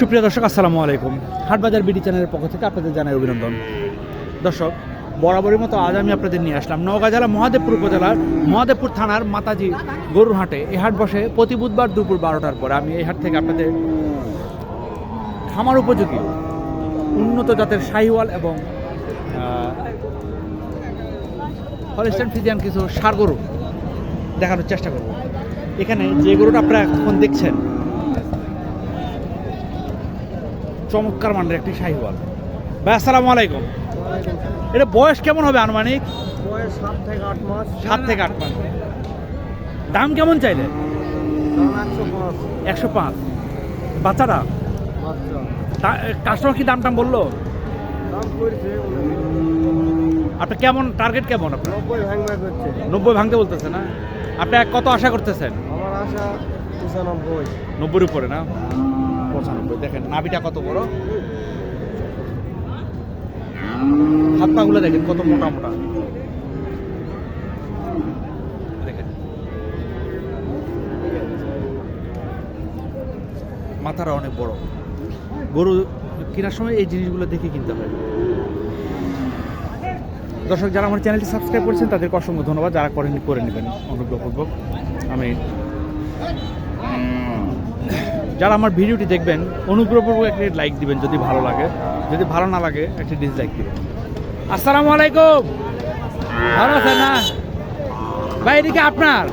সুপ্রিয় দর্শক, আসসালামু আলাইকুম। হাটবাজার বিডি চ্যানেলের পক্ষ থেকে আপনাদের জানাই অভিনন্দন। দর্শক বরাবরের মতো আজ আমি আপনাদের নিয়ে আসলাম নওগাঁ জেলা মহাদেবপুর উপজেলার মহাদেবপুর থানার মাতাজি গরুর হাটে। এই হাট বসে প্রতি বুধবার দুপুর বারোটার পরে। আমি এই হাট থেকে আপনাদের খামার উপযোগী, উন্নত জাতের শাহিওয়াল এবং হলিস্টান ফিজিয়ান কিছু সার গরু দেখানোর চেষ্টা করব। এখানে যে গরুটা আপনারা এখন দেখছেন চমৎকার মানের একটি শাহিওয়াল। ভাই আসসালামু আলাইকুম। এটা বয়স কেমন হবে আনুমানিক? বয়স সাত থেকে আট মাস। সাত থেকে আট মাস। দাম কেমন চাইলে? একশো পাঁচ। বাচ্চারা? কাস্টমার কি দাম টাম বলল? দাম পড়ছে আপনি কেমন টার্গেট কেমন আপনার? নব্বই ভাঙতে বলতেছে না? আপনি কত আশা করতেছেন? আমার আশা নব্বইয়ের উপরে না? পঁচানব্বই। দেখেন, নাভিটা কত বড়? হাত পাগুলো দেখেন কত মোটা মোটা। মাথাটা অনেক বড়। গরু কেনার সময় এই জিনিসগুলো দেখে কিনতে হয়। দর্শক, যারা আমার চ্যানেলটি সাবস্ক্রাইব করেছেন, তাদেরকে অসংখ্য ধন্যবাদ। যারা করেন করে নেবেন। অনুগ্রহপূর্বক আমি যারা আমার ভিডিওটি দেখবেন, অনুগ্রহপূর্বক একটি লাইক দিবেন যদি ভালো লাগে। যদি ভালো না লাগে, একটি ডিসলাইক দিবেন। আসসালামু আলাইকুম। ভালো আছেন না? ভাই, এদিকে আপনার?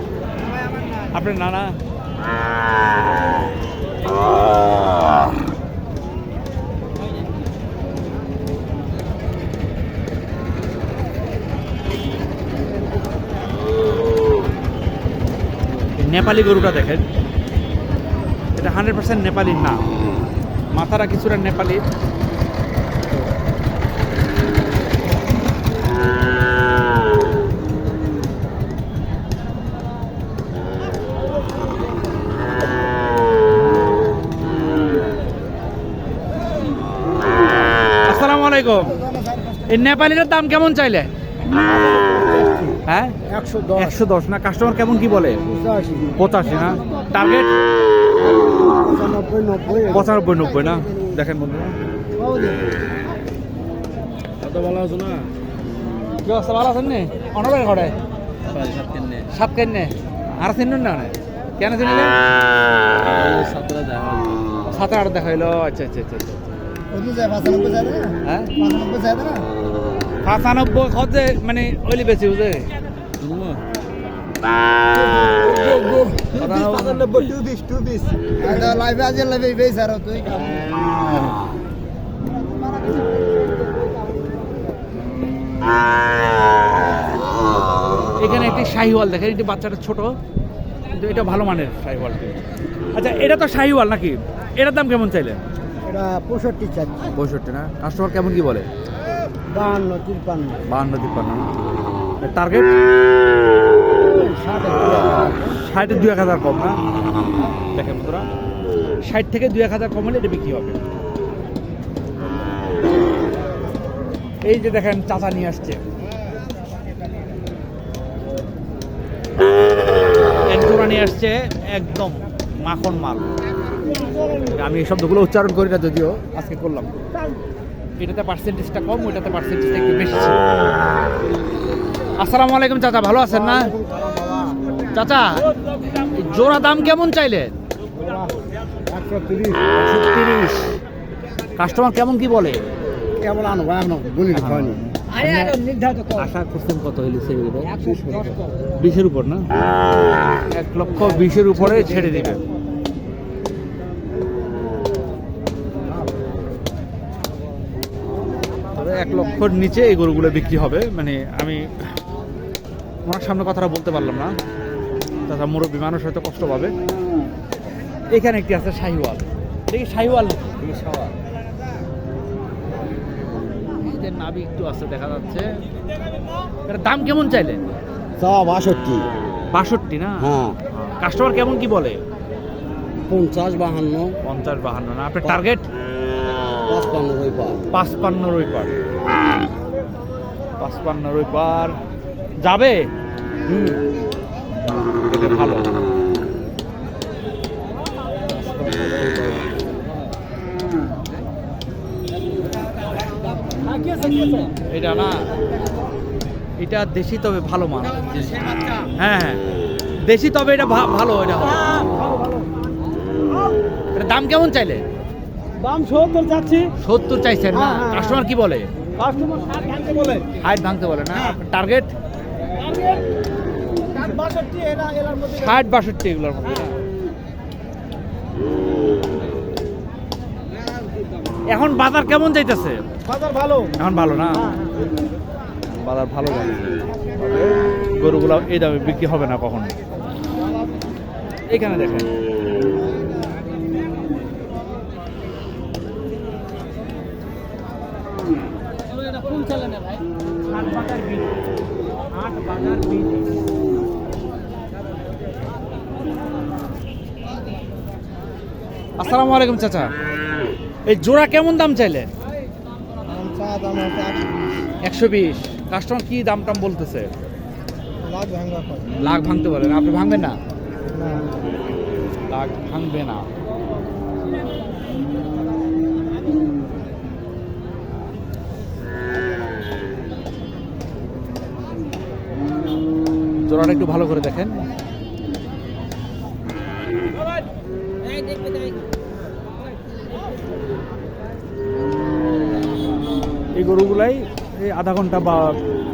আপনার নানা? নেপালি গরুটা দেখেন। এটা হান্ড্রেড পার্সেন্ট নেপালি না। মাথারা কিছুটা নেপালি। আসসালামু আলাইকুম। এই নেপালিটার দাম কেমন চাইলে? হ্যাঁ? একশো দশ। না? কাস্টমার কেমন কি বলে? পঁচাশি। না? টার্গেট পঁচানব্বই নব্বই নব্বই না? দেখেন বন্ধুরা। কত ভালো আছো না কি অবস্থা ভালো আছেন নে? অনবের ঘরে সাত কেন নে? আর চিনুন না মানে? কেন চিনলে সাত আট দেখাইলো? আচ্ছা আচ্ছা আচ্ছা মানে ওইলি বেশি বুঝে তুই এখানে একটি শাহিওয়াল দেখেন এটি বাচ্চাটা ছোট কিন্তু এটা ভালো মানের শাহিওয়ালটি আচ্ছা এটা তো শাহিওয়াল নাকি? এটার দাম কেমন চাইলে? এটা পঁয়ষট্টি চাচ্ছি পঁয়ষট্টি না? কাস্টমার কেমন কি বলে? বাহান্ন তিরপান্ন বাহান্ন তিপ্পান্ন টার্গেট ষাট দুই এক হাজার কম না? দেখেন বন্ধুরা, ষাট থেকে দুই এক হাজার কম হলে এটা বিক্রি হবে। এই যে দেখেন চাচা নিয়ে আসছে। একজোড়া নিয়ে আসছে, একদম মাখন মাল। আমি এই শব্দগুলো উচ্চারণ করি না যদিও, আজকে করলাম। এটাতে পার্সেন্টেজটা কম, ওইটাতে পার্সেন্টেজটা একটু বেশি। আসসালামু আলাইকুম চাচা, ভালো আছেন না? চাচা জোড়া দাম কেমন চাইলে? তিরিশ। তিরিশ। কাস্টমার কেমন কি বলে? কেমন বলি আশা করছেন কত হইলে সেগুলো বিশের উপর না? এক লক্ষ বিশের উপরে ছেড়ে দিবে। তবে এক লক্ষর নিচে এই গরুগুলো বিক্রি হবে। মানে আমি ওনার সামনে কথাটা বলতে পারলাম না। তাছাড়া মুরব্বী মানুষ হয়তো কষ্ট পাবে। এখানে একটি আছে শাহিওয়াল। দেখি শাহিওয়াল নাকি? এদের নাভি একটু আছে দেখা যাচ্ছে। এটার দাম কেমন চাইলে? চাওয়া বাষট্টি। বাষট্টি না? হ্যাঁ। কাস্টমার কেমন কি বলে? পঞ্চাশ বাহান্ন। পঞ্চাশ বাহান্ন না? আপনার টার্গেট? পঁচপান্ন ওই পা পাঁচপান্ন রই পার। পাঁচপান্ন রই পার। যাবে? হুম। এটা ভালো। এটা না এটা দেশি তবে ভালো মাল। হ্যাঁ হ্যাঁ। দেশি তবে এটা ভালো এটা এটা দাম কেমন চাইলে? দাম সত্তর চাচ্ছি। সত্তর চাইছেন না? হ্যাঁ, হ্যাঁ। কাস্টমার কি বলে? কাস্টমার হাট ভাঙতে বলে। হাট ভাঙতে বলে না? হ্যাঁ। টার্গেট ষাট বাষট্টি এগুলোর মধ্যে। এখন বাজার কেমন যাইতেছে? বাজার ভালো। এখন ভালো না? বাজার ভালো গরুগুলো এই দামে বিক্রি হবে না কখন। এখানে দেখেন। আসসালামু আলাইকুম, চাচা। এই জোড়া কেমন দাম চাইলেন চা দাম হচ্ছে একশো বিশ। কাস্টমার কি দাম টাম বলতেছে? লাখ ভাঙা লাখ ভাঙতে বলেন আপনি ভাঙবেন না? লাখ ভাঙবে না। জোড়াটা একটু ভালো করে দেখেন। গরুগুলাই এই আধা ঘণ্টা বা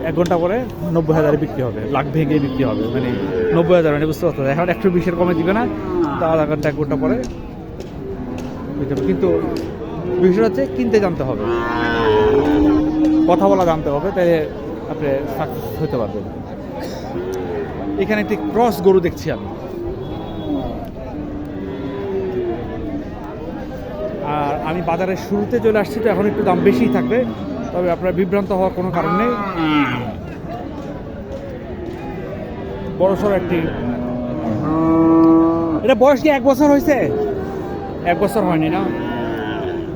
এক ঘণ্টা পরে নব্বই হাজারে বিক্রি হবে, লাখ ভেঙে বিক্রি হবে মানে নব্বই হাজার মানে বুঝতে পারছ এখন একশো বিশের কমে দিবে না, তা আধা ঘণ্টা, এক ঘণ্টা পরে। কিন্তু বিষয় হচ্ছে কিনতে জানতে হবে। কথা বলা জানতে হবে, তাহলে আপনি সাকসেস হতে পারবেন। এখানে একটি ক্রস গরু দেখছি আমি। আর আমি বাজারের শুরুতে চলে আসছি, তো এখন একটু দাম বেশিই থাকবে। তবে আপনার বিভ্রান্ত হওয়ার কোনো কারণ নেই। বড়সড় একটি এটা বয়স কি এক বছর হয়েছে? এক বছর হয়নি না।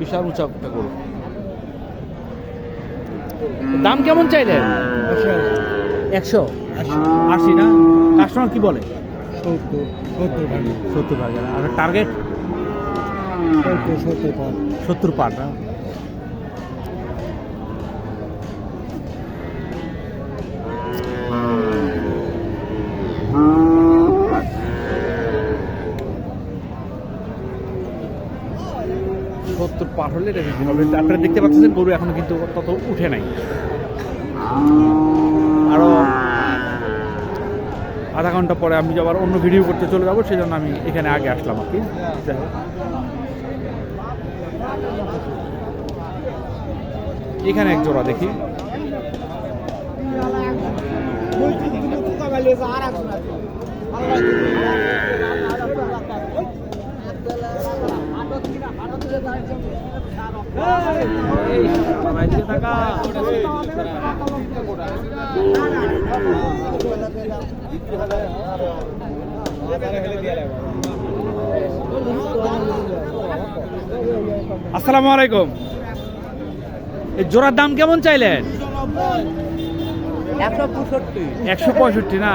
বিশাল উঁচা একটা গরু। দাম কেমন চাইলেন একশো। আশি। না? কাস্টমার কি বলে? সত্তর। সত্তর সত্তর ভাগ আর টার্গেট? সত্তর সত্তর পাঁচ সত্তর পার না? হলে এটা বিক্রি হবে আপনারা দেখতে পাচ্ছেন, গরু এখনও কিন্তু তত উঠে নাই। আরও আধা ঘণ্টা পরে আমি আবার অন্য ভিডিও করতে চলে যাব সেই জন্য আমি এখানে আগে আসলাম আর কি। এখানে এক জোড়া দেখি। আসসালামু আলাইকুম। এই জোড়ার দাম কেমন চাইলেন? একশো পঁয়ষট্টি না?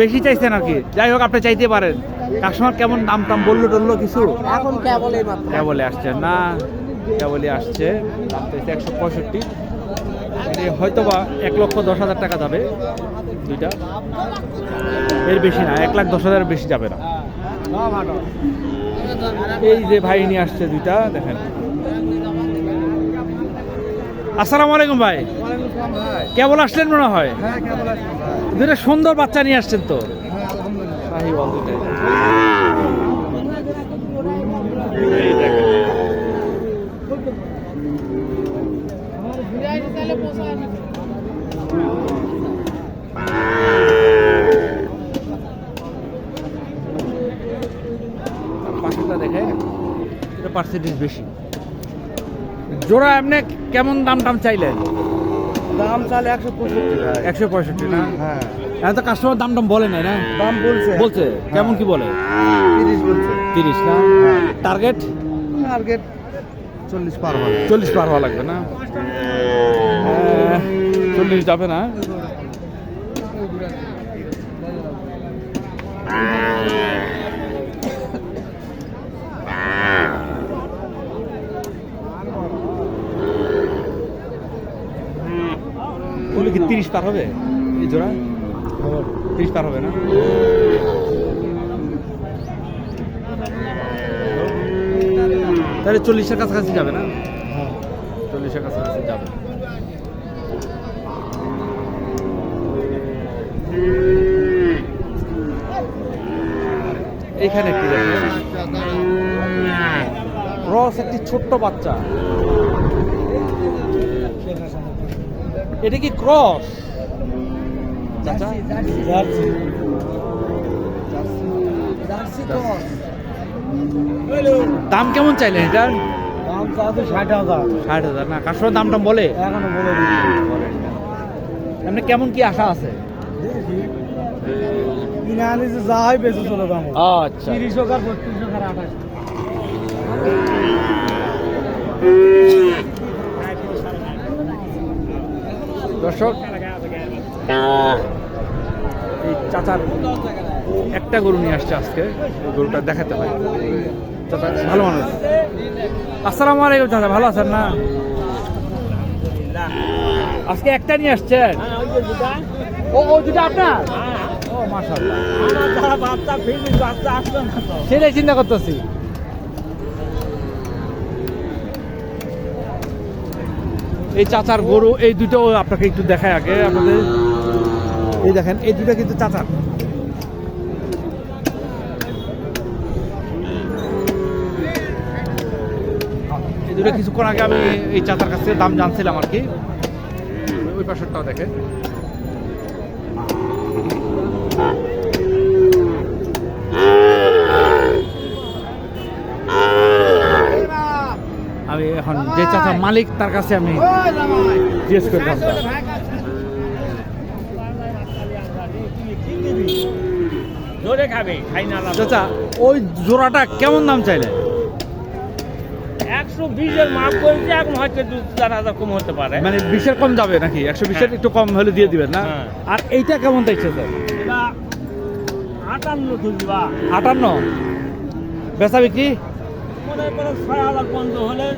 বেশি চাইছেন আর কি যাই হোক আপনি চাইতে পারেন। কাস্টমার কেমন দাম টাম বলল টললো কিছু? এখন কেবল এই মাত্র। কেবলে আসছে না? কেবলই আসছে দাম চাইছে একশো পঁয়ষট্টি। মানে হয়তো বা এক লক্ষ দশ হাজার টাকা যাবে দুইটা। এর বেশি না এক লাখ দশ হাজার বেশি যাবে না। এই যে ভাই নিয়ে আসছে দুইটা দেখেন। আসসালামু আলাইকুম ভাই। কেবল আসলেন মনে হয়? দুইটা সুন্দর বাচ্চা নিয়ে আসছেন তো। হ্যাঁ পার্সেন্টেজ বেশি। জোড়া এমনি কেমন দাম টাম চাইলেন দাম চাইলে একশো পঁয়ষট্টি একশো পঁয়ষট্টি না? হ্যাঁ। এখন তো কাস্টমার দাম টাম বলে নাই না? দাম বলছে। বলছে? কেমন কি বলে? তিরিশ বলছে। তিরিশ না? টার্গেট টার্গেট চল্লিশ পার হবে। চল্লিশ পার হওয়া লাগবে না? চল্লিশ যাবে না কি তিরিশ পার হবে? এই জোড়া? তিরিশ পার হবে না? তাহলে চল্লিশের কাছাকাছি যাবে না? চল্লিশের কাছাকাছি যাবে। এইখানে একটু রস একটি ছোট্ট বাচ্চা। এটা কি ক্রস? চাচা দাম কেমন চাইলেন এটার? দাম চাচ্ছে ষাট হাজার। ষাট হাজার। না কাস্টমার দাম টাম বলে? এখনও বলে এমনি কেমন কি আশা আছে? কিনে আনিছে যা হয় বেশি চলে দাম আচ্ছা। তিরিশ হোক বত্রিশ হোক আঠাশ দর্শক এই চাচার একটা গরু নিয়ে আসছে আজকে। গরুটা দেখাতে হয়। চাচা ভালো মানুষ। আসসালামু আলাইকুম চাচা ভালো আছেন না? আজকে একটা নিয়ে আসছেন ও ও দুটা আপনার? ও মাশাআল্লাহ। বাচ্চা ফিরিস বাচ্চা আসলো না তো। সেটাই চিন্তা করতেছি। এই চাচার গরু, এই দুটো আপনাকে একটু দেখায় আগে আপনাদের। এই দেখেন, এই দুটো কিন্তু চাচার। এই দুটো কিছুক্ষণ আগে আমি এই চাচার কাছ থেকে দাম জানছিলাম আর কি। ওই পাশেরটাও দেখেন আমি এখন যে চাচা মালিক তার কাছে আমি জিজ্ঞেস করে দামটা জোরে খাবে খাই না চাচা ওই জোড়াটা কেমন দাম চাইলেন একশো বিশের মাপ করেছে এখন হয়তো দু চার হাজার কম হতে পারে। মানে বিশের কম যাবে নাকি? একশো বিশের একটু কম হলে দিয়ে দিবেন না? হ্যাঁ। আর এইটা কেমন স্যার? আটান্ন আটান্ন? বেচা বিক্রি? মনে ছয় হাজার পর্যন্ত হলে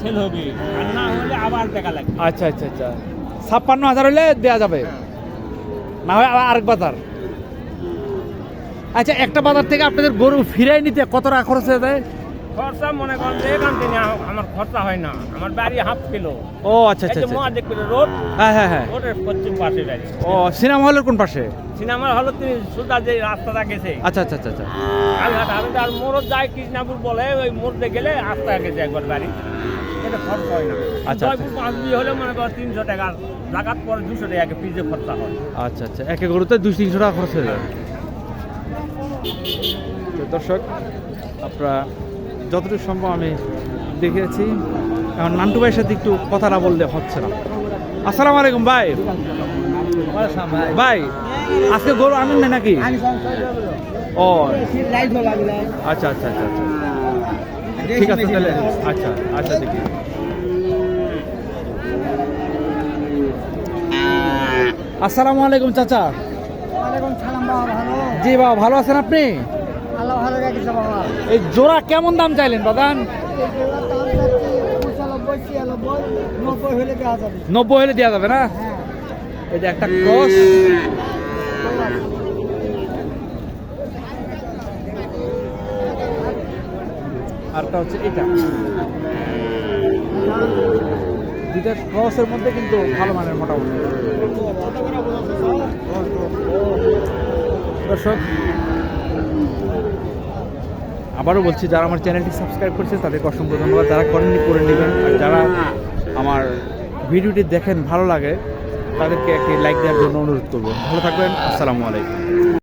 সেল হবে। আর না হলে আবার দেখা লাগবে। আচ্ছা আচ্ছা আচ্ছা। ছাপ্পান্ন হাজার হলে দেওয়া যাবে। না হয় আবার আরেক বাজার। আচ্ছা একটা বাজার থেকে আপনাদের গরু ফিরাই নিতে কত টাকা খরচ হয়ে যায়? খরচা মনে করেন যে এখান থেকে আমার খরচা হয় না। আমার বাড়ি হাফ কিলো। ও আচ্ছা আচ্ছা আচ্ছা। মহাদেব রোড হ্যাঁ হ্যাঁ হ্যাঁ। রোডের পশ্চিম পাশে বাড়ি। ও সিনেমা হলের কোন পাশে? সিনেমার হলো তিনি সুদা যে রাস্তাটা গেছে আচ্ছা আচ্ছা আচ্ছা আচ্ছা। আমি আর মোড়ত যায় কৃষ্ণাপুর বলে ওই মোড়তে গেলে রাস্তা গেছে একবার বাড়ি। এটা খরচা হয় না। আচ্ছা, জয়পুর পাঁচ বিয়ে হলে মনে করো তিনশো টাকা লাগাত পরে দুশো টাকা পিজে খরচা হয়। আচ্ছা আচ্ছা। একে গরুতে দুই তিনশো টাকা খরচ হয়ে তো দর্শক আপনারা যতটুকু সম্ভব আমি দেখেছি এখন নান্টু ভাইয়ের সাথে একটু কথা না বললে হচ্ছে না। আসসালামু আলাইকুম ভাই। ভাই আজকে গরু আনেন না নাকি? ও আচ্ছা আচ্ছা আচ্ছা আচ্ছা। ঠিক আছে তাহলে আচ্ছা আচ্ছা দেখি। আসসালামু আলাইকুম চাচা। জি বাবা ভালো আছেন আপনি ভালো ভালো রেখেছে বাবা এই জোড়া কেমন দাম চাইলেন বাদান? নব্বই হলে দেওয়া যাবে না? এই যে একটা ক্রস আরটা হচ্ছে এটা। দুইটা ক্রসের মধ্যে কিন্তু ভালো মানের মোটামুটি। দর্শক আবারও বলছি, যারা আমার চ্যানেলটি সাবস্ক্রাইব করছে, তাদেরকে অসংখ্য ধন্যবাদ। যারা করেননি, করে নেবেন। আর যারা আমার ভিডিওটি দেখেন, ভালো লাগে, তাদেরকে একটি লাইক দেওয়ার জন্য অনুরোধ করব। ভালো থাকবেন, আসসালামু আলাইকুম।